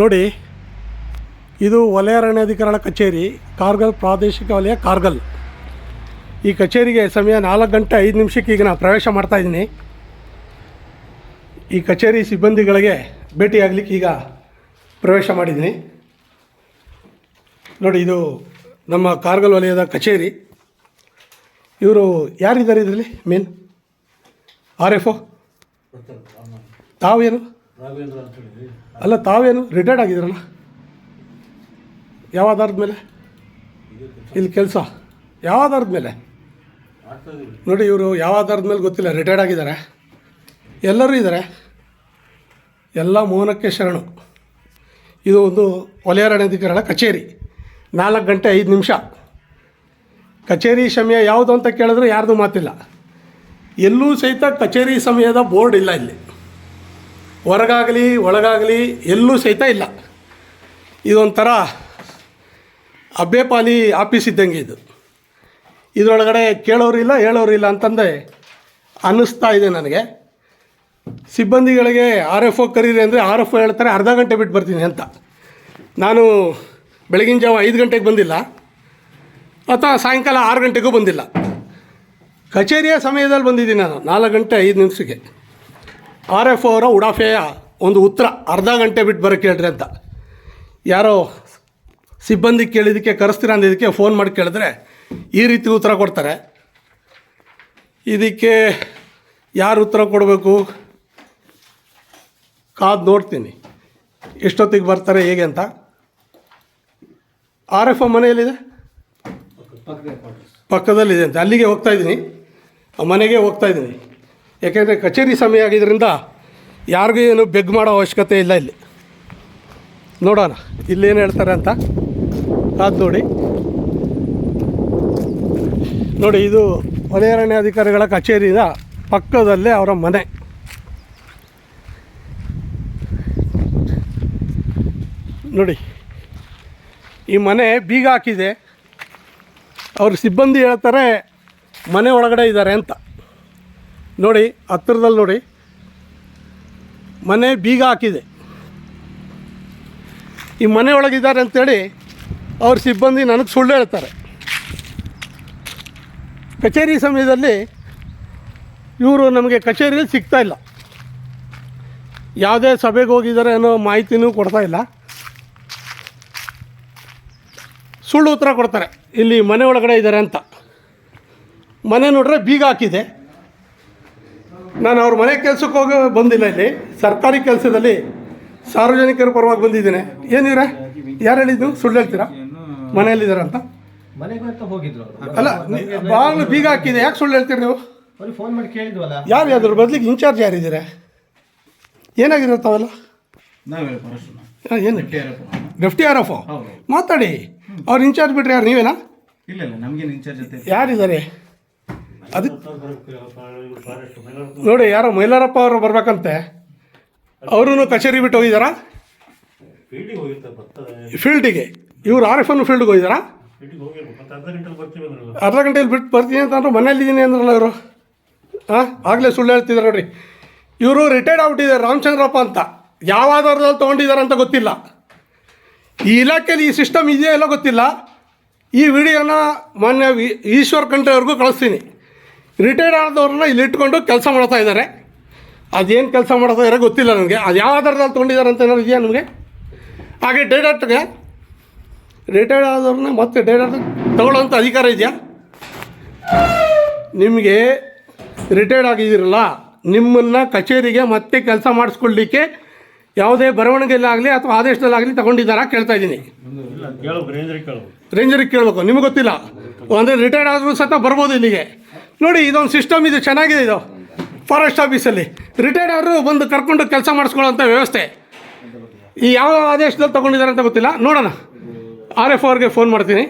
ನೋಡಿ, ಇದು ವಲಯ ಅರಣ್ಯಾಧಿಕರಣ ಕಚೇರಿ, ಕಾರ್ಗಲ್ ಪ್ರಾದೇಶಿಕ ವಲಯ ಕಾರ್ಗಲ್. ಈ ಕಚೇರಿಗೆ ಸಮಯ ನಾಲ್ಕು ಗಂಟೆ ಐದು ನಿಮಿಷಕ್ಕೆ ಈಗ ನಾನು ಪ್ರವೇಶ ಮಾಡ್ತಾ ಇದ್ದೀನಿ. ಈ ಕಚೇರಿ ಸಿಬ್ಬಂದಿಗಳಿಗೆ ಭೇಟಿಯಾಗಲಿಕ್ಕೆ ಈಗ ಪ್ರವೇಶ ಮಾಡಿದ್ದೀನಿ. ನೋಡಿ, ಇದು ನಮ್ಮ ಕಾರ್ಗಲ್ ವಲಯದ ಕಚೇರಿ. ಇವರು ಯಾರಿದ್ದಾರೆ ಇದರಲ್ಲಿ ಮೇನ್? R F O? ತಾವೇನು? ರಾಘವೇಂದ್ರ ಅಂತ ಹೇಳಿದ್ರಿ ಅಲ್ಲ ತಾವೇನು ರಿಟೈರ್ಡ್ ಆಗಿದ್ರಲ್ಲ ಯಾವ ಆಧಾರದ ಮೇಲೆ? ಇಲ್ಲಿ ಕೆಲಸ. ಯಾವ ಆಧಾರದ ಮೇಲೆ? ನೋಡಿ ಇವರು ಯಾವ ಆಧಾರದ ಮೇಲೆ ಗೊತ್ತಿಲ್ಲ. ರಿಟೈರ್ಡ್ ಆಗಿದ್ದಾರೆ. ಎಲ್ಲರೂ ಇದ್ದಾರೆ. ಎಲ್ಲ ಮೌನಕ್ಕೆ ಶರಣು. ಇದು ಒಂದು ವಲಯಾರಣ್ಯಾಧಿಕಾರಿಗಳ ಕಚೇರಿ. ನಾಲ್ಕು ಗಂಟೆ ಐದು ನಿಮಿಷ. ಕಚೇರಿ ಸಮಯ ಯಾವುದು ಅಂತ ಕೇಳಿದ್ರೆ ಯಾರ್ದು ಮಾತಿಲ್ಲ. ಎಲ್ಲೂ ಸಹಿತ ಕಚೇರಿ ಸಮಯದ ಬೋರ್ಡ್ ಇಲ್ಲ ಇಲ್ಲಿ. ಹೊರಗಾಗಲಿ, ಒಳಗಾಗಲಿ ಎಲ್ಲೂ ಸಹಿತ ಇಲ್ಲ. ಇದೊಂಥರ ಅಬ್ಬೇಪಾಲಿ ಆಫೀಸ್ ಇದ್ದಂಗೆ ಇದು. ಇದರೊಳಗಡೆ ಕೇಳೋರು ಇಲ್ಲ, ಹೇಳೋರು ಇಲ್ಲ ಅಂತಂದೆ ಅನ್ನಿಸ್ತಾ ಇದೆ ನನಗೆ. ಸಿಬ್ಬಂದಿಗಳಿಗೆ ಆರ್ ಎಫ್ ಒ ಕರೀರಿ ಅಂದರೆ ಆರ್ ಎಫ್ ಒ ಹೇಳ್ತಾರೆ, ಅರ್ಧ ಗಂಟೆ ಬಿಟ್ಟು ಬರ್ತೀನಿ ಅಂತ. ನಾನು ಬೆಳಗಿನ ಜಾವ ಐದು ಗಂಟೆಗೆ ಬಂದಿಲ್ಲ. ಅಥವಾ ಸಾಯಂಕಾಲ ಆರು ಗಂಟೆಗೂ ಬಂದಿಲ್ಲ. ಕಚೇರಿಯ ಸಮಯದಲ್ಲಿ ಬಂದಿದ್ದೀನಿ ನಾನು, ನಾಲ್ಕು ಗಂಟೆ ಐದು ನಿಮಿಷಕ್ಕೆ. ಆರ್ ಎಫ್ ಅವರ ಉಡಾಫೆಯ ಒಂದು ಉತ್ತರ ಅರ್ಧ ಗಂಟೆ ಬಿಟ್ಟು ಬರೋಕ್ಕೆ ಹೇಳ್ರಿ ಅಂತ. ಯಾರೋ ಸಿಬ್ಬಂದಿ ಕೇಳಿದ್ದಕ್ಕೆ ಕರೆಸ್ತೀರ ಅಂದಿದ್ದಕ್ಕೆ ಫೋನ್ ಮಾಡಿ ಕೇಳಿದ್ರೆ ಈ ರೀತಿ ಉತ್ತರ ಕೊಡ್ತಾರೆ. ಇದಕ್ಕೆ ಯಾರು ಉತ್ತರ ಕೊಡಬೇಕು? ಕಾದು ನೋಡ್ತೀನಿ. ಎಷ್ಟೊತ್ತಿಗೆ ಬರ್ತಾರೆ ಹೇಗೆ ಅಂತ. R F ಮನೆಯಲ್ಲಿದೆ? ಪಕ್ಕದಲ್ಲಿದೆ ಅಂತ. ಅಲ್ಲಿಗೆ ಹೋಗ್ತಾ ಇದ್ದೀನಿ. ಆ ಮನೆಗೆ ಹೋಗ್ತಾ ಇದ್ದೀನಿ. ಯಾಕೆಂದರೆ ಕಚೇರಿ ಸಮಯ ಆಗಿದ್ದರಿಂದ ಯಾರಿಗೂ ಏನು ಬೆಗ್ ಮಾಡೋ ಅವಶ್ಯಕತೆ ಇಲ್ಲ ಇಲ್ಲಿ. ನೋಡೋಣ ಇಲ್ಲೇನು ಹೇಳ್ತಾರೆ ಅಂತ? ಅದು ನೋಡಿ. ನೋಡಿ, ಇದು ವಲಯ ಅರಣ್ಯಾಧಿಕಾರಿಗಳ ಕಚೇರಿಯ ಪಕ್ಕದಲ್ಲೇ ಅವರ ಮನೆ. ನೋಡಿ, ಈ ಮನೆ ಬೀಗ ಹಾಕಿದೆ. ಅವ್ರ ಸಿಬ್ಬಂದಿ ಹೇಳ್ತಾರೆ, ಮನೆ ಒಳಗಡೆ ಇದ್ದಾರೆ ಅಂತ. ನೋಡಿ, ಹತ್ತಿರದಲ್ಲಿ ನೋಡಿ. ಮನೆ ಬೀಗ ಹಾಕಿದೆ. ಈ ಮನೆ ಒಳಗಿದ್ದಾರೆ ಅಂತೇಳಿ ಅವ್ರ ಸಿಬ್ಬಂದಿ ನನಗೆ ಸುಳ್ಳು ಹೇಳ್ತಾರೆ. ಕಚೇರಿ ಸಮಯದಲ್ಲಿ ಇವರು ನಮಗೆ ಕಚೇರಿಯಲ್ಲಿ ಸಿಗ್ತಾ ಇಲ್ಲ. ಯಾವುದೇ ಸಭೆಗೆ ಹೋಗಿದ್ದಾರೆ ಅನ್ನೋ ಮಾಹಿತಿನೂ ಕೊಡ್ತಾ ಇಲ್ಲ. ಸುಳ್ಳು ಉತ್ತರ ಕೊಡ್ತಾರೆ. ಇಲ್ಲಿ ಮನೆ ಒಳಗಡೆ ಇದ್ದಾರೆ ಅಂತ. ಮನೆ ನೋಡ್ರೆ ಬೀಗ ಹಾಕಿದೆ. ನಾನು ಅವ್ರ ಮನೆ ಕೆಲಸಕ್ಕೆ ಹೋಗಿ ಬಂದಿಲ್ಲ ಇಲ್ಲಿ ಸರ್ಕಾರಿ ಕೆಲಸದಲ್ಲಿ ಸಾರ್ವಜನಿಕರ ಪರವಾಗಿ ಬಂದಿದ್ದೇನೆ. ಏನಿರ ಯಾರು ಹೇಳಿದ್ದು? ಸುಳ್ಳು ಹೇಳ್ತೀರಾ? ಮನೆಯಲ್ಲಿದ್ದಾರೆ ಅಂತ? ಮನೆಗೆ ಅಂತ ಹೋಗಿದ್ರು ಅಲ್ಲ ಬಾಗಿಲು ಬೀಗ ಹಾಕಿದೆ. ಯಾಕೆ ಸುಳ್ಳು ಹೇಳ್ತೀರಿ ನೀವು? ಫೋನ್ ಮಾಡಿ ಕೇಳಿದ್ವಲ್ಲ? ಯಾರು ಅದ್ರ ಬದಲಿಗೆ ಇನ್ಚಾರ್ಜ್ ಯಾರಿದ್ದೀರಾ? ಏನಾಗಿದೆ ತಾವೆಲ್ಲ? ಏನು? ಡೆಫ್ಟಿ ಆರ್ ಎಫ್ ಮಾತಾಡಿ. ಅವ್ರು ಇನ್ಚಾರ್ಜ್ ಬಿಟ್ರೆ ಯಾರು ನೀವೇನಾ? ಇಲ್ಲ ಇಲ್ಲ ನಮಗೇನು ಇನ್ಚಾರ್ಜ್ ಯಾರಿದ್ದಾರೆ? ಅದು ನೋಡಿ, ಯಾರೋ ಮೈಲಾರಪ್ಪ ಅವರು ಬರ್ಬೇಕಂತೆ. ಅವರು ಕಚೇರಿ ಬಿಟ್ಟು ಹೋಗಿದ್ದಾರಾ? ಫೀಲ್ಡಿಗೆ ಇವ್ರು ಆರ್ ಎಫ್ ಅನ್ನು ಫೀಲ್ಡ್ಗೆ ಹೋಗಿದ್ದಾರಾ? ಅರ್ಧ ಗಂಟೆಯಲ್ಲಿ ಬಿಟ್ಟು ಬರ್ತೀನಿ ಅಂತ ಅಂದ್ರು ಮನೇಲಿದ್ದೀನಿ ಅಂದ್ರಲ್ಲ ಇವರು. ಹಾಂ ಆಗಲೇ ಸುಳ್ಳು ಹೇಳ್ತಿದ್ದಾರೆ ನೋಡ್ರಿ. ಇವರು ರಿಟೈರ್ಡ್ ಆಗ್ಬಿಟ್ಟಿದ್ದಾರೆ, ರಾಮಚಂದ್ರಪ್ಪ ಅಂತ. ಯಾವ ಆಧಾರದಲ್ಲಿ ತೊಗೊಂಡಿದ್ದಾರೆ ಅಂತ ಗೊತ್ತಿಲ್ಲ. ಈ ಇಲಾಖೆಯಲ್ಲಿ ಈ ಸಿಸ್ಟಮ್ ಇದೆಯೋ ಇಲ್ಲ ಗೊತ್ತಿಲ್ಲ. ಈ ವಿಡಿಯೋನ ಮಾನ್ಯ ಈಶ್ವರ್ ಈಶ್ವರ್ ಖಂಡ್ರೆಯವ್ರಿಗೂ ಕಳಿಸ್ತೀನಿ. ರಿಟೈರ್ಡ್ ಆದವ್ರನ್ನ ಇಲ್ಲಿ ಇಟ್ಕೊಂಡು ಕೆಲಸ ಮಾಡ್ತಾ ಇದ್ದಾರೆ. ಅದೇನು ಕೆಲಸ ಮಾಡ್ತಾ ಇದ್ದಾರೆ ಗೊತ್ತಿಲ್ಲ ನನಗೆ. ಅದು ಯಾವ ಆಧಾರದಲ್ಲಿ ತೊಗೊಂಡಿದ್ದಾರೆ ಅಂತ ಏನಾದ್ರು ಇದೆಯಾ ನಿಮಗೆ ಹಾಗೆ ಡೈರೆಕ್ಟ್ಗೆ ರಿಟೈರ್ಡ್ ಆದವ್ರನ್ನ ಮತ್ತೆ ಡೈರೆಕ್ಟ್ ತಗೊಳ್ಳೋಂಥ ಅಧಿಕಾರ ಇದೆಯಾ? ನಿಮಗೆ ರಿಟೈರ್ಡ್ ಆಗಿದ್ದೀರಲ್ಲ ನಿಮ್ಮನ್ನು ಕಚೇರಿಗೆ ಮತ್ತೆ ಕೆಲಸ ಮಾಡಿಸ್ಕೊಳ್ಳಿಕ್ಕೆ ಯಾವುದೇ ಬರವಣಿಗೆಯಲ್ಲಾಗಲಿ ಅಥವಾ ಆದೇಶದಲ್ಲಾಗಲಿ ತಗೊಂಡಿದ್ದಾರಾ ಕೇಳ್ತಾ ಇದ್ದೀನಿ. ರೇಂಜರಿಗೆ ಕೇಳಬೇಕು. ನಿಮ್ಗೆ ಗೊತ್ತಿಲ್ಲ. ಅಂದರೆ ರಿಟೈರ್ಡ್ ಆದರೂ ಸಹ ಬರ್ಬೋದು ಇಲ್ಲಿಗೆ. ನೋಡಿ, ಇದೊಂದು ಸಿಸ್ಟಮ್ ಇದು ಚೆನ್ನಾಗಿದೆ ಇದು. ಫಾರೆಸ್ಟ್ ಆಫೀಸಲ್ಲಿ ರಿಟೈರ್ಡ್ ಆದರೂ ಬಂದು ಕರ್ಕೊಂಡು ಕೆಲಸ ಮಾಡಿಸ್ಕೊಳ್ಳೋಂಥ ವ್ಯವಸ್ಥೆ. ಈ ಯಾವ ಆದೇಶದಲ್ಲಿ ತೊಗೊಂಡಿದ್ದಾರೆ ಅಂತ ಗೊತ್ತಿಲ್ಲ. ನೋಡೋಣ. ಆರ್ ಎಫ್ ಅವ್ರಿಗೆ ಫೋನ್ ಮಾಡ್ತೀನಿ.